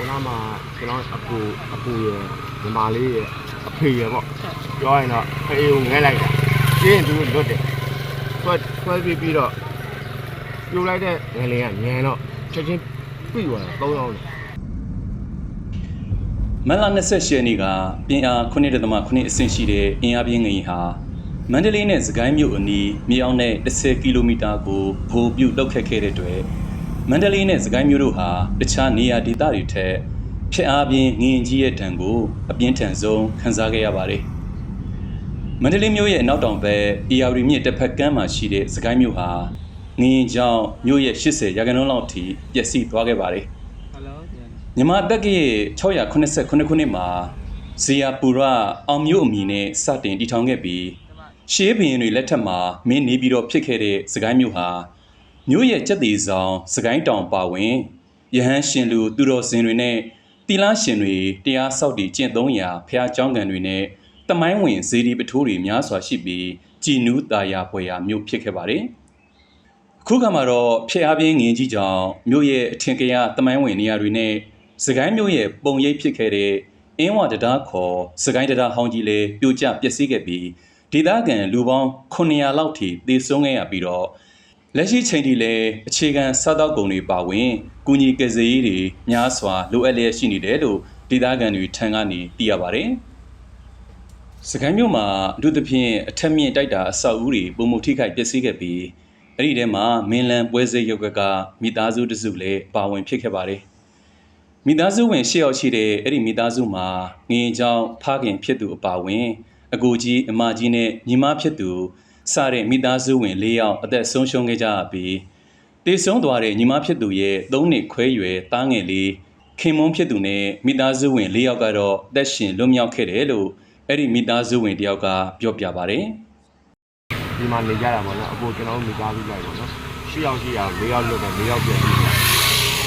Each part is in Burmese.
ကိုနားမှာကျွန်တော်အကူအကူရယ်ညီမလေးရယ်အဖေရယ်ပေါ့ပြောရင်တော့ဖေးကိုငဲလိုက်တာကျင်းသူတို့လွတ်တယ်ဆွဲဆွဲပြီးပြီးတော့ပြိုလိုက်တဲ့ငယ်လေးကညံတော့ချက်ချင်းပြီးသွားတာ၃ယောက်လေမန်လာ28ရက်နေ့ကပြင်အား9.9အဆင့်ရှိတဲ့အင်အားပြင်းငရင်ဟာမန္တလေးနဲ့စကိုင်းမြို့အနီးမြေအောင်နဲ့10ကီလိုမီတာကိုဗိုလ်ပြုတ်လောက်ခတ်ခဲ့တဲ့အတွက် မန္တလေးနဲ့စကိုင်းမြို့တို့ဟာတခြားနေရာဒေသတွေထက်ဖြစ်အားပြင်းငရင်ကြီးရဲ့တံကိုအပြင်းထန်ဆုံးခံစားခဲ့ရပါတယ်မန္တလေးမြို့ရဲ့အနောက်တောင်ဘက်အေယာဝတီမြစ်တစ်ဖက်ကမ်းမှာရှိတဲ့စကိုင်းမြို့ဟာငရင်ကြောင့်မြို့ရဲ့80ရာခိုင်နှုန်းလောက်ထိပျက်စီးသွားခဲ့ပါတယ်မြန်မာတက်ကရဲ့689ခုနှစ်မှာဇီယာပူရအောင်မျိုးအမည်နဲ့စတင်တည်ထောင်ခဲ့ပြီးရှေးဘရင်တွေလက်ထက်မှာမင်းနေပြီးတော့ဖြစ်ခဲ့တဲ့စကိုင်းမျိုးဟာ မြို့ရဲ့ချက်သေးဆောင်စကိုင်းတောင်ပါဝင်ယဟန်ရှင်လူသူတော်စင်တွေနဲ့တီလာရှင်တွေတရားဆောက်တည်ကျင့်သုံးရာဖျားကျောင်းကန်တွေနဲ့တမိုင်းဝင်ဇေဒီပထိုးတွေများစွာရှိပြီးကြည်နူးတာယာပွဲရာမြို့ဖြစ်ခဲ့ပါတယ်။အခုကမှတော့ဖျက်အားပြင်းငင်းကြီးကြောင့်မြို့ရဲ့အထင်ကရတမိုင်းဝင်နေရာတွေနဲ့စကိုင်းမြို့ရဲ့ပုံရိပ်ဖြစ်ခဲ့တဲ့အင်းဝတဒါခေါ်စကိုင်းတဒါဟောင်းကြီးလည်းပြိုကျပျက်စီးခဲ့ပြီးဒေသခံလူပေါင်း900လောက်ထိသေဆုံးခဲ့ရပြီးတော့ လက်ရှိချိန်ထိလည်းအခြေခံစားတောက်ကုန်တွေပါဝင်ကုညီကယ်ဆယ်ရေးတွေများစွာလိုအပ်လျက်ရှိနေတယ်လို့ဒေသခံတွေထံကနေသိရပါတယ်။စကိုင်းမြို့မှာအထူးသဖြင့်အထက်မြင့်တိုက်တာအဆောက်အဦတွေပုံမှုထိခိုက်ပျက်စီးခဲ့ပြီးအဲ့ဒီထဲမှာမင်းလန်ပွဲစေရုပ်ကကမိသားစုတစုလည်းပါဝင်ဖြစ်ခဲ့ပါတယ်။မိသားစုဝင်၈ယောက်ရှိတဲ့အဲ့ဒီမိသားစုမှာငရင်ချောင်းဖခင်ဖြစ်သူအပါဝင်အကိုကြီးအမကြီးနဲ့ညီမဖြစ်သူ စတဲ့မိသားစုဝင်၄ယောက်အသက်ဆုံးရှုံးခဲ့ကြရပြီးတေဆုံးသွားတဲ့ညီမဖြစ်သူရဲ့၃နှစ်ခွဲရွယ်သားငယ်လေးခင်မွန်းဖြစ်သူနဲ့မိသားစုဝင်၄ယောက်ကတော့အသက်ရှင်လွတ်မြောက်ခဲ့တယ်လို့အဲ့ဒီမိသားစုဝင်တယောက်ကပြောပြပါတယ်။ဒီမှာနေကြတာပေါ့နော်အခုကျွန်တော်တို့မိသားစုလိုက်ပေါ့နော်၈ယောက်ရှိရ၄ယောက်လွတ်တယ်၄ယောက်ပြန်ပြီးတယ်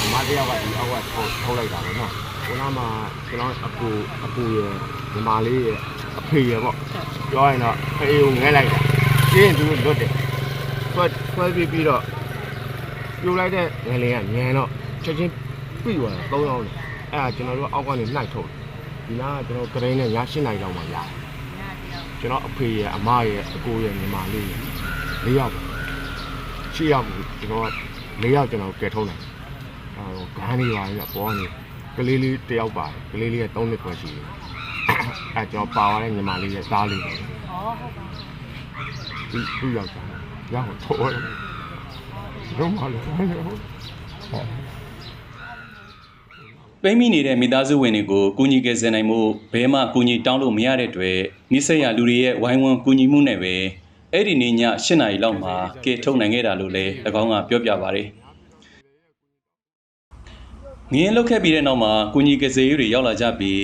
အမတစ်ယောက်ကဒီအောက်ကထုတ်ထုတ်လိုက်တာပေါ့နော်ကိုနားမှာကျွန်တော်အကူအကူရယ်ညီမလေးရယ်အဖေရယ်ပေါ့ပြောရင်တော့ဖေးကိုငဲလိုက်တာ ကျင်းသူတို့လွတ်တယ်ဆွဲဆွဲပြီးပြီးတော့ပြိုလိုက်တဲ့ငယ်လေးကညံတော့ချက်ချင်းပြီးသွားတာ၃ယောက်လေအဲ့ဒါကျွန်တော်တို့အောက်ကနေနှိုက်ထုတ်ဒီနားကကျွန်တော်ကရင်နဲ့ည၈နိုင်လောက်မှရတယ်ကျွန်တော်အဖေရအမရအကိုရညီမလေးရ၄ယောက်ပဲ၈ယောက်ကိုကျွန်တော်က၄ယောက်ကျွန်တော်ကယ်ထုတ်လိုက်အဲဟိုဂန်းနေပါလေပေါ်နေကလေးလေးတစ်ယောက်ပါတယ်ကလေးလေးက3နှစ်ခွဲရှိတယ်အဲကျွန်တော်ပါသွားတဲ့ညီမလေးရဲ့သားလေးပဲဩဟုတ်ပါ သူသူယောက်ျားရောက်တော့ထော်တယ်လုံးမလို့ဟုတ်ပိတ်မိနေတဲ့မိသားစုဝင်တွေကိုကူညီကယ်ဆယ်နိုင်မှုဘဲမှကူညီတောင်းလို့မရတဲ့အတွက်နိစရလူတွေရဲ့ဝိုင်းဝန်းကူညီမှုနဲ့ပဲအဲ့ဒီနေ့ည8နာရီလောက်မှာကယ်ထုတ်နိုင်ခဲ့တာလို့လည်း၎င်းကပြောပြပါတယ်။ငင်းလုတ်ခဲ့ပြီးတဲ့နောက်မှာကူညီကယ်ဆယ်ရေးတွေရောက်လာကြပြီး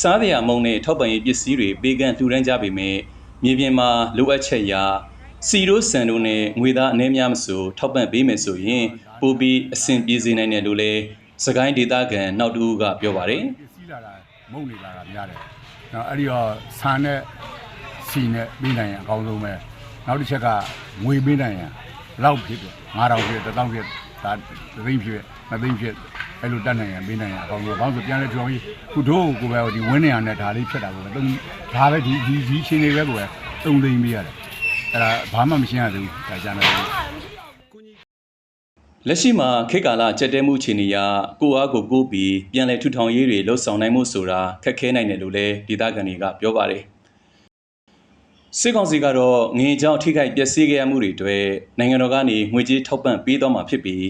စားစရာမုံနဲ့ထောက်ပံ့ရေးပစ္စည်းတွေပေးကမ်းလှူဒန်းကြပေမဲ့မြေပြင်မှာလိုအပ်ချက်ရာ စီရိုးဆန်တို့နဲ့ငွေသားအနေများမဆိုထောက်ပံ့ပေးမယ်ဆိုရင်ပိုပြီးအဆင်ပြေစေနိုင်တယ်လို့လည်းစကိုင်းဒေသခံနောက်တူကပြောပါတယ်ပစ္စည်းလာတာမုံနေလာတာများတယ်။နော်အဲ့ဒီတော့ဆန်နဲ့စီနဲ့ပေးနိုင်ရင်အကောင်းဆုံးပဲ။နောက်တစ်ချက်ကငွေပေးနိုင်ရင်လောက်ဖြစ်တယ်။9000ဖြစ်1000ဖြစ်ဒါသိန်းဖြစ်မသိန်းဖြစ်အဲ့လိုတတ်နိုင်ရင်ပေးနိုင်ရင်အကောင်းဆုံး။ဘာလို့ဆိုပြန်လဲပြောပြီးခုတို့ကိုပဲဒီဝင်းနေရနဲ့ဒါလေးဖြစ်တာကိုပဲသုံးဒါပဲဒီဒီဒီချင်းလေးပဲကိုပဲသုံးသိန်းပေးရတယ်။ အဲ့ဒါဘာမှမရှင်းရသေးဘူးဒါကြမ်းတယ်လက်ရှိမှာခေတ်ကာလကြက်တဲမှုခြေနေရကိုအားကိုကိုးပြီးပြန်လည်ထူထောင်ရေးတွေလှုပ်ဆောင်နိုင်မှုဆိုတာခက်ခဲနိုင်တယ်လို့လည်းဒေသခံတွေကပြောပါတယ်စစ်ကောင်စီကတော့ငွေကြောင့်ထိခိုက်ပျက်စီးခဲ့ရမှုတွေအတွက်နိုင်ငံတော်ကနေငွေကြေးထောက်ပံ့ပေးသွားမှာဖြစ်ပြီး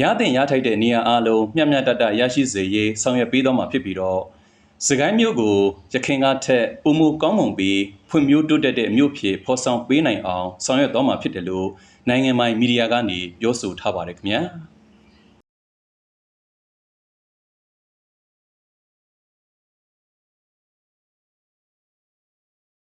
ရတဲ့ရထိုက်တဲ့နေရာအလုံးမျှမျှတတရရှိစေရေးဆောင်ရွက်ပေးသွားမှာဖြစ်ပြီးတော့ စကိုင်းမြို့ကိုရခိုင်ကထက်ပုံမကောင်းမွန်ပြီးဖွံ့ဖြိုးတိုးတက်တဲ့မြို့ဖြစ်ဖော်ဆောင်ပေးနိုင်အောင်ဆောင်ရွက်သွားမှာဖြစ်တယ်လို့နိုင်ငံပိုင်မီဒီယာကနေပြောဆိုထားပါတယ်ခင်ဗျာ။